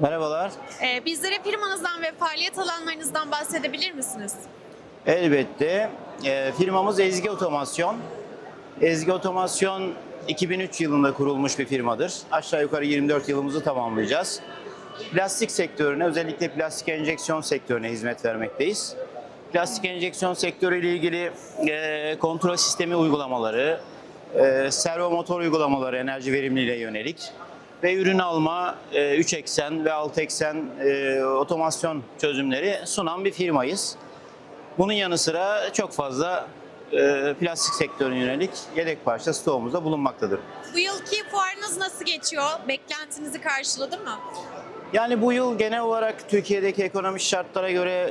Merhabalar. Ee, bizlere firmanızdan ve faaliyet alanlarınızdan bahsedebilir misiniz? Elbette. Ee, firmamız Ezgi Otomasyon. Ezgi Otomasyon 2003 yılında kurulmuş bir firmadır. Aşağı yukarı 24 yılımızı tamamlayacağız. Plastik sektörüne, özellikle plastik enjeksiyon sektörüne hizmet vermekteyiz. Plastik enjeksiyon sektörü ile ilgili e, kontrol sistemi uygulamaları, e, servo motor uygulamaları enerji verimliliğe yönelik ve ürün alma, e, 3 eksen ve 6 eksen e, otomasyon çözümleri sunan bir firmayız. Bunun yanı sıra çok fazla e, plastik sektörüne yönelik yedek parça stoğumuzda bulunmaktadır. Bu yılki fuarınız nasıl geçiyor? Beklentinizi karşıladı mı? Yani bu yıl genel olarak Türkiye'deki ekonomik şartlara göre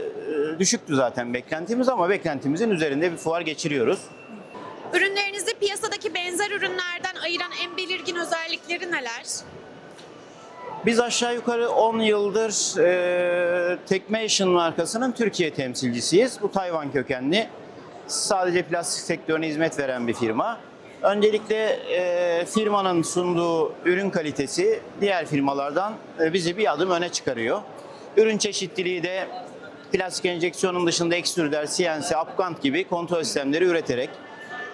e, düşüktü zaten beklentimiz ama beklentimizin üzerinde bir fuar geçiriyoruz. Ürünlerinizi piyasadaki benzer ürünlerden ayıran en belirgin özellikleri neler? Biz aşağı yukarı 10 yıldır e, Techmation markasının Türkiye temsilcisiyiz. Bu Tayvan kökenli. Sadece plastik sektörüne hizmet veren bir firma. Öncelikle e, firmanın sunduğu ürün kalitesi diğer firmalardan e, bizi bir adım öne çıkarıyor. Ürün çeşitliliği de plastik enjeksiyonun dışında ekstrüder, CNC, upgant gibi kontrol sistemleri üreterek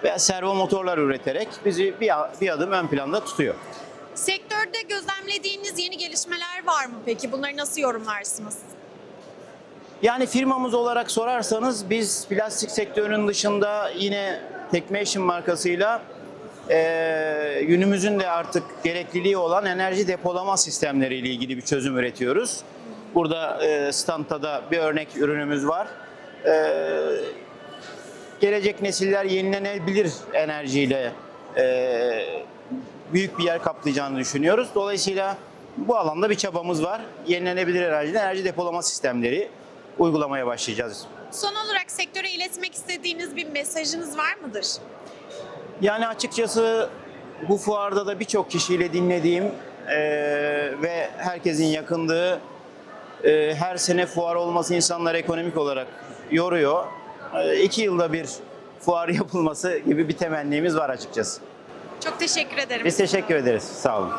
veya servo motorlar üreterek bizi bir, bir adım ön planda tutuyor. Sektörde gözlemlediğiniz yeni gelişmeler var mı peki? Bunları nasıl yorumlarsınız? Yani firmamız olarak sorarsanız biz plastik sektörünün dışında yine Techmation markasıyla eee günümüzün de artık gerekliliği olan enerji depolama sistemleri ile ilgili bir çözüm üretiyoruz. Burada eee standta da bir örnek ürünümüz var. Eee, gelecek nesiller yenilenebilir enerjiyle büyük bir yer kaplayacağını düşünüyoruz. Dolayısıyla bu alanda bir çabamız var. Yenilenebilir enerji, enerji depolama sistemleri uygulamaya başlayacağız. Son olarak sektöre iletmek istediğiniz bir mesajınız var mıdır? Yani açıkçası bu fuarda da birçok kişiyle dinlediğim eee, ve herkesin yakındığı eee, her sene fuar olması insanları ekonomik olarak yoruyor. Eee, iki yılda bir fuar yapılması gibi bir temennimiz var açıkçası. Çok teşekkür ederim. Biz teşekkür ederiz. Sağ olun.